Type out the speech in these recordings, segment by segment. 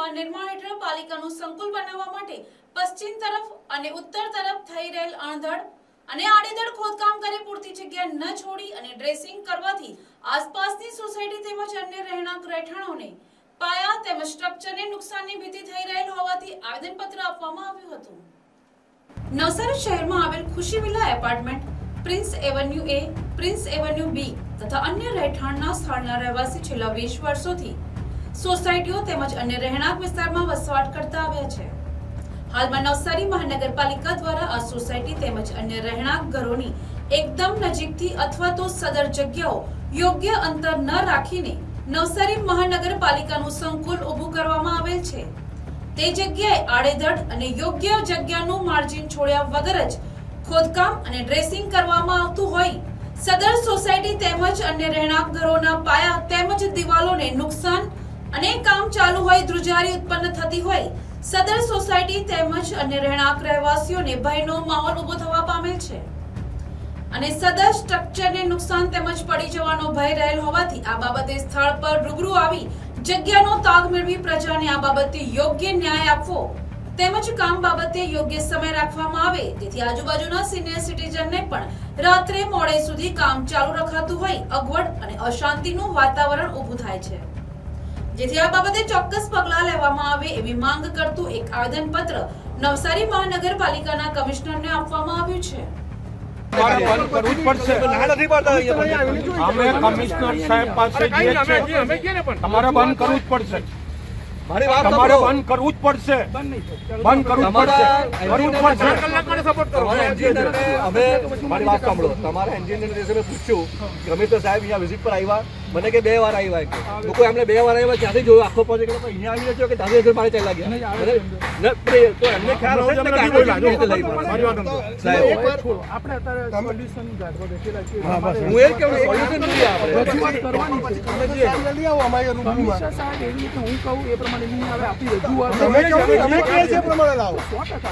નવા નિર્માણ હેઠળ પાલિકાનું સંકુલ બનાવવા માટે પશ્ચિમ તરફ અને ઉત્તર તરફ થઈ રહેલ અણધડ અને આડેધડ ખોદકામ કરી પૂરતી જગ્યા ન છોડી અને ડ્રેસિંગ કરવાથી આસપાસની સોસાયટી તેમજ અન્ય રહેણાંક રહેઠાણોને પાયા તેમજ સ્ટ્રક્ચરને નુકસાનની ભીતિ થઈ રહેલ હોવાથી આવેદનપત્ર આપવામાં આવ્યું હતું. નવસારી શહેરમાં આવેલ Khushi Villa apartment, Prince Avenue A, Prince Avenue B તથા અન્ય રહેઠાણના સ્થળના રહેવાસી છેલ્લા વીસ વર્ષોથી સોસાયટીઓ તેમજ અન્ય રહેણાંક વિસ્તારમાં વસવાટ કરતા આવ્યા છે. હાલમાં નવસારી મહાનગરપાલિકા દ્વારા આ સોસાયટી તેમજ અન્ય રહેણાંક ઘરોની એકદમ નજીકથી અથવા તો સદર જગ્યાઓ યોગ્ય અંતર ન રાખીને નવસારી મહાનગરપાલિકાનું સંકુલ ઊભું કરવામાં આવેલ છે. તે જગ્યાએ આડેધડ અને યોગ્ય જગ્યાનું માર્જિન છોડ્યા વગર જ ખોદકામ અને ડ્રેસિંગ કરવામાં આવતું હોય. સદર સોસાયટી તેમજ અન્ય રહેણાંક ઘરોના પાયા તેમજ દિવાલોને નુકસાન અને કામ ચાલુ હોય, ધ્રુજારી ઉત્પન્ન થતી હોય. સદર સોસાયટી તેમજ અન્ય રહેણાંક રહેવાસીઓને ભયનો માહોલ ઊભો થવા પામેલ છે. અને સદર સ્ટ્રક્ચરને નુકસાન તેમજ પડી જવાનો ભય રહેલ હોવાથી આ બાબતે સ્થળ પર રૂબરૂ આવી જગ્યાનો તાગ મેળવી પ્રજાને આ બાબતે યોગ્ય ન્યાય આપવો તેમજ કામ બાબતે યોગ્ય સમય રાખવામાં આવે. જેથી આજુબાજુના સિનિયર સિટીઝનને પણ રાત્રે મોડે સુધી કામ ચાલુ રખાતું હોય, અગવડ અને અશાંતિનું વાતાવરણ ઊભું થાય છે. જેથી આ બાબતે ચોક્કસ પગલાં લેવામાં આવે એવી માંગ કરતું એક આવેદનપત્ર નવસારી મહાનગરપાલિકાના કમિશનરને આપવામાં આવ્યું છે. અમે કમિશનર સાહેબ પાસે તમારે બંધ કરવું જ પડશે. તમારે બંધ કરવું જ પડશે. બંધ કરવું પડશે. કરવું પડશે. તમારા અમે મારી વાત સાંભળો. તમારા એન્જિનિયર પૂછ્યું કે તો સાહેબ અહીંયા વિઝિટ પર આવ્યા. મને કે બે વાર આવ્યા કે. લોકો એમને બે વાર આવ્યા ત્યાંથી જોયું આખો પ્રોજેક્ટ અહીંયા આવી રહ્યો કે ત્યાંથી હજુ મારે ચાલ્યા ગયા? મને- ન, પણ એ તો એમને ખ્યાલ હશે ને કે આગળ કેવી રીતે લઈ આપણે અત્યારે સોલ્યુશન કાઢવા બેઠેલા છીએ. હું એ જ કહું સોલ્યુશન જોઈએ આપણે કરવાની છે. કમિશનર સાહેબ એવી રીતે હું કહું એ પ્રમાણે નહીં આવે. આપણી રજૂઆત તમે કહો, તમે કહે છે પ્રમાણે લાવો.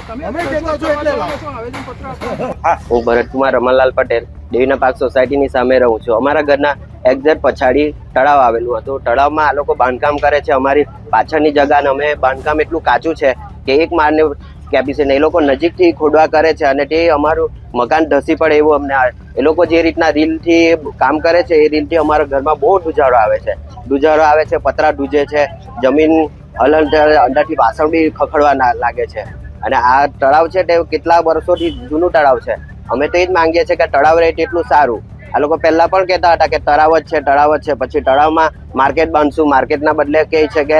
તમે અમે કહેતા છો એટલે લાવો. આવેદનપત્ર આપો. હું ભરતકુમાર રમણલાલ પટેલ દેવીના પાક સોસાયટીની સામે રહું છું. અમારા ઘરના એક્ઝેક્ટ પછાડી તળાવ આવેલું હતું. તળાવમાં આ લોકો બાંધકામ કરે છે. અમારી પાછળની જગાને અમે બાંધકામ એટલું કાચું છે કે એક માળને કેપેસિટી એ લોકો નજીકથી ખોડવા કરે છે અને તે અમારું મકાન ધસી પડે એવું અમને એ લોકો જે રીતના રીલથી કામ કરે છે એ રીલથી અમારા ઘરમાં બહુ ધુજારો આવે છે. ધુજારો આવે છે, પતરા ડૂજે છે, જમીન હલન અંદરથી વાસણ બી ખખડવા લાગે છે. અને આ તળાવ છે તે કેટલા વર્ષોથી જૂનું તળાવ છે. અમે તો એ જ માંગીએ છીએ કે તળાવ રહે તેટલું સારું આ લોકો પહેલા પણ કહેતા હતા કે તળાવ જ છે, તળાવ જ છે. પછી તળાવમાં માર્કેટ બાંધશું માર્કેટના બદલે કહે છે કે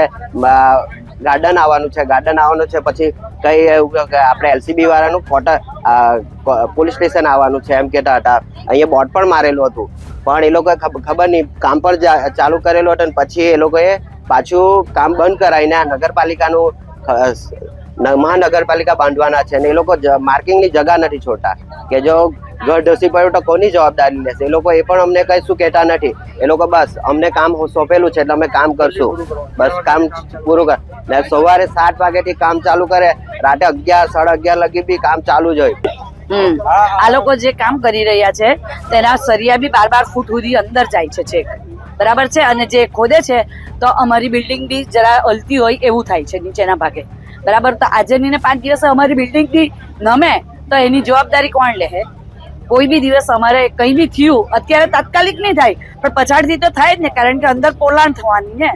ગાર્ડન આવવાનું છે. ગાર્ડન આવવાનું છે. પછી કઈ આપણે એલસીબી વાળાનું ફોટા પોલીસ સ્ટેશન આવવાનું છે એમ કહેતા હતા. અહીંયા બોર્ડ પણ મારેલું હતું. પણ એ લોકોએ ખબર નહીં. કામ પણ ચાલુ કરેલું હતું અને પછી એ લોકોએ પાછું કામ બંધ કરાવીને આ નગરપાલિકાનું મહાનગરપાલિકા બાંધવાના છે અને એ લોકો માર્કિંગની જગા નથી છોડતા. કે જો ઘર ધસી પડ્યું તો કોની જવાબદારી લેશે? એ લોકો એ પણ અમને કઈ શું કહેતા નથી. એ લોકો બસ અમને કામ સોંપેલું છે, એટલે અમે કામ કરશું. બસ કામ પૂરું કર. ને સવારે સાત વાગ્યાથી કામ ચાલુ કરે. રાતે અગિયાર, સાડા અગિયાર લગી બી કામ ચાલુ જ હોય. આ લોકો જે કામ કરી રહ્યા છે, તેના સરિયા બી બાર બાર ફૂટ સુધી અંદર જાય છે છેક. બરાબર છે? અને જે ખોદે છે, તો અમારી બિલ્ડિંગ બી જરા હલતી હોય એવું થાય છે નીચેના ભાગે. બરાબર? તો આજે ની પાંચ દિવસે અમારી બિલ્ડિંગ બી નમે, તો એની જવાબદારી કોણ લે કોઈ બી દિવસ અમારે કંઈ બી થયું અત્યારે તાત્કાલિક નહીં થાય પણ પછાડથી તો થાય જ ને કારણ કે અંદર પોલાણ થવાની ને.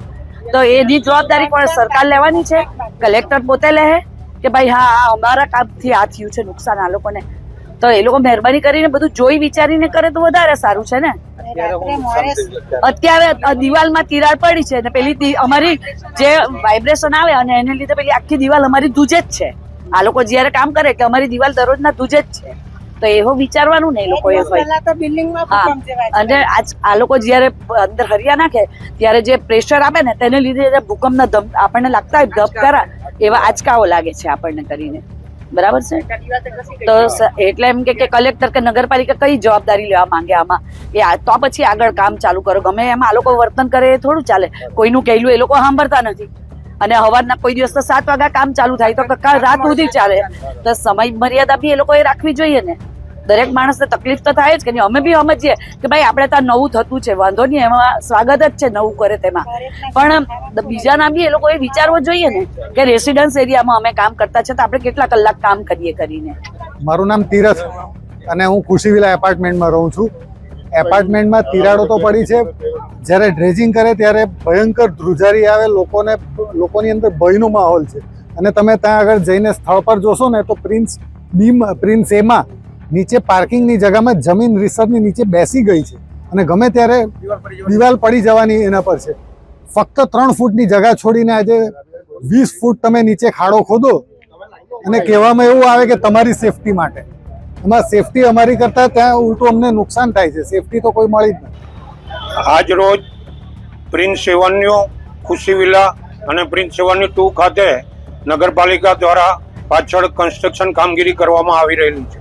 તો એની જવાબદારી પણ સરકાર લેવાની છે કલેક્ટર પોતે લે કે ભાઈ હા આ અમારા કામથી આ થયું છે નુકસાન આ લોકોને. તો એ લોકો મહેરબાની કરીને બધું જોઈ વિચારીને કરે તો વધારે સારું છે ને. અત્યારે દિવાલમાં તિરાડ પડી છે ને પેલી અમારી જે વાઇબ્રેશન આવે અને એને લીધે પેલી આખી દિવાલ અમારી દૂજે જ છે. આ લોકો જ્યારે કામ કરે કે અમારી દિવાલ દરરોજના દૂજે જ છે. તો એવો વિચારવાનું ને એ લોકોએ હોય. હા. અને આજ આ લોકો જ્યારે અંદર હરિયા નાખે ત્યારે જે પ્રેશર આપે ને તેને લીધે ભૂકંપના ધમ આપણને લાગતા હોય ધબકારા એવા આંચકાઓ લાગે છે આપણને કરીને. બરાબર છે? તો એટલે એમ કે કે કલેક્ટર કે નગરપાલિકા કઈ જવાબદારી લેવા માંગે આમાં? એ તો પછી આગળ કામ ચાલુ કરો. ગમે એમ આ લોકો વર્તન કરે એ થોડું ચાલે. કોઈનું કહેલું એ લોકો સાંભળતા નથી. અને હવારના કોઈ દિવસ તો સાત વાગ્યા કામ ચાલુ થાય. તો કકા રાત સુધી ચાલે. તો સમય મર્યાદા બી એ લોકોએ રાખવી જોઈએ ને. દરેક માણસને તકલીફ તો થાય જ કે નહીં. અમે બી સમજીએ કે ભાઈ આપણે ત્યાં નવું થતું છે. વાંધો નહીં એમાં સ્વાગત જ છે નવું કરે તેમાં. પણ બીજાના બી એ લોકોએ વિચારવો જોઈએ ને કે રેસિડન્સ એરિયામાં અમે કામ કરતા છે તો આપણે કેટલા કલાક કામ કરીએ કરીને. મારું નામ તીરથ અને હું ખુશીવિલા એપાર્ટમેન્ટમાં રહું છું. એપાર્ટમેન્ટમાં તિરાડો તો પડી છે. જ્યારે ડ્રેજિંગ કરે ત્યારે ભયંકર ધ્રુજારી આવે, લોકોને, લોકોની અંદર ભયનો માહોલ છે. અને તમે ત્યાં આગળ જઈને સ્થળ પર જોશો ને, તો પ્રિન્સ બીમ, પ્રિન્સ એમાં નીચે પાર્કિંગની જગામાં જમીન રિસર્ચની નીચે બેસી ગઈ છે. અને ગમે ત્યારે દિવાલ પડી જવાની એના પર છે. ફક્ત ત્રણ ફૂટની જગા છોડીને આજે વીસ ફૂટ તમે નીચે ખાડો ખોદો. અને કહેવામાં એવું આવે કે તમારી સેફટી માટે. એમાં સેફટી અમારી કરતાં ત્યાં ઉલટું અમને નુકસાન થાય છે. સેફટી તો કોઈ મળી જ નથી. આજ રોજ પ્રિન્સ એવન્યુ ખુશી વિલા અને પ્રિન્સ એવન્યુ ટુ ખાતે નગરપાલિકા દ્વારા પાછળ કન્સ્ટ્રક્શન કામગીરી કરવામાં આવી રહેલી છે.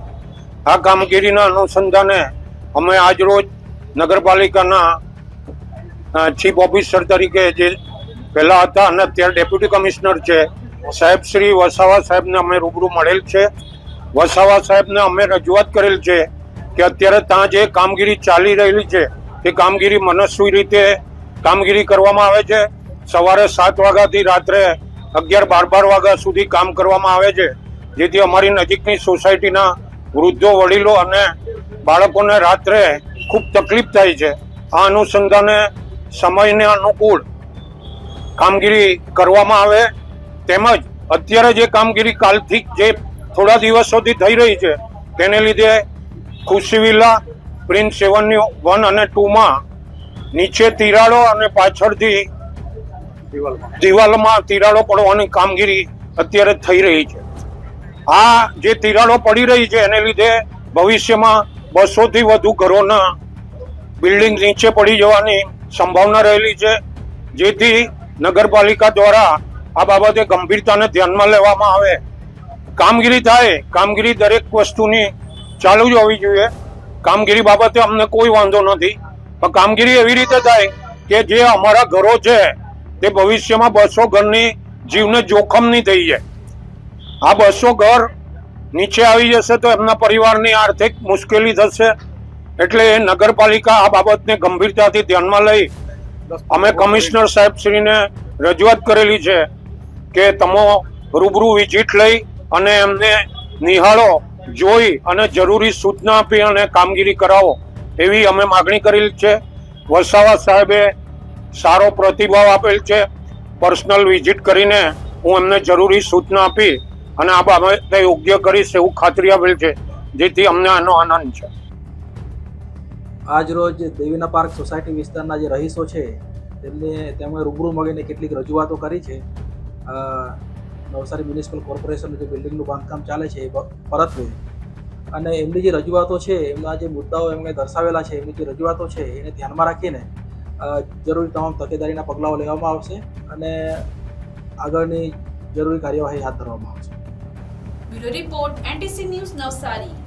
આ કામગીરીના અનુસંધાને અમે આજ રોજ નગરપાલિકાના ચીફ ઓફિસર તરીકે જે પહેલાં હતા અને અત્યારે ડેપ્યુટી કમિશનર છે, સાહેબ શ્રી વસાવા સાહેબને અમે રૂબરૂ મળેલ છે. વસાવા સાહેબને અમે રજૂઆત કરેલ છે કે અત્યારે ત્યાં જે કામગીરી ચાલી રહેલી છે તે કામગીરી મનસ્વી રીતે કામગીરી કરવામાં આવે છે. સવારે સાત વાગ્યાથી રાત્રે અગિયાર બાર બાર વાગ્યા સુધી કામ કરવામાં આવે છે. જેથી અમારી નજીકની સોસાયટીના વૃદ્ધો, વડીલો અને બાળકોને રાત્રે ખૂબ તકલીફ થાય છે. આ અનુસંધાને સમયને અનુકૂળ કામગીરી કરવામાં આવે. તેમજ અત્યારે જે કામગીરી કાલથી જે થોડા દિવસોથી થઈ રહી છે. તેને લીધે ખુશી વિલા પ્રિન્સ એવન્યુ વન અને ટુમાં નીચે તિરાડો અને પાછળથી દિવાલમાં તિરાડો પડવાની કામગીરી અત્યારે થઈ રહી છે. આ જે તિરાડો પડી રહી છે, એને લીધે ભવિષ્યમાં બસોથી વધુ ઘરોના બિલ્ડિંગ નીચે પડી જવાની સંભાવના રહેલી છે. જેથી નગરપાલિકા દ્વારા આ બાબતે ગંભીરતાને ધ્યાનમાં લેવામાં આવે. કામગીરી થાય, કામગીરી દરેક વસ્તુની ચાલુ જ હોવી જોઈએ. કામગીરી બાબતે અમને કોઈ વાંધો નથી. પણ કામગીરી એવી રીતે થાય કે જે અમારા ઘરો છે, તે ભવિષ્યમાં બસો ઘરની જીવને જોખમ નહીં થઈ જાય. આ બસો ઘર નીચે આવી જશે તો એમના પરિવારની આર્થિક મુશ્કેલી થશે. એટલે એ નગરપાલિકા આ બાબતને ગંભીરતાથી ધ્યાનમાં લઈ અમે કમિશનર સાહેબ શ્રીને રજૂઆત કરેલી છે કે તમો રૂબરૂ વિઝિટ લઈ અને એમને નિહાળો, જોઈ અને જરૂરી સૂચના આપી અને કામગીરી કરાવો, એવી અમે માગણી કરેલી છે. વસાવા સાહેબે સારો પ્રતિભાવ આપેલ છે. પર્સનલ વિઝિટ કરીને હું એમને જરૂરી સૂચના આપી અને આ બાબતે યોગ્ય કરીશ એવું ખાતરી આપેલ છે, જેથી અમને આનો આનંદ છે. આજ રોજ દેવીના પાર્ક સોસાયટી વિસ્તારના જે રહીશો છે, તેમને તેમણે રૂબરૂ મળીને કેટલીક રજૂઆતો કરી છે. નવસારી મ્યુનિસિપલ કોર્પોરેશનનું જે બિલ્ડિંગનું બાંધકામ ચાલે છે એ પ- પરત્વે. અને એમની જે રજૂઆતો છે, એમના જે મુદ્દાઓ એમણે દર્શાવેલા છે, એમની જે રજૂઆતો છે, એને ધ્યાનમાં રાખીને જરૂરી તમામ તકેદારીના પગલાઓ લેવામાં આવશે અને આગળની જરૂરી કાર્યવાહી હાથ ધરવામાં આવશે. Bureau report, NTC news, Navsari.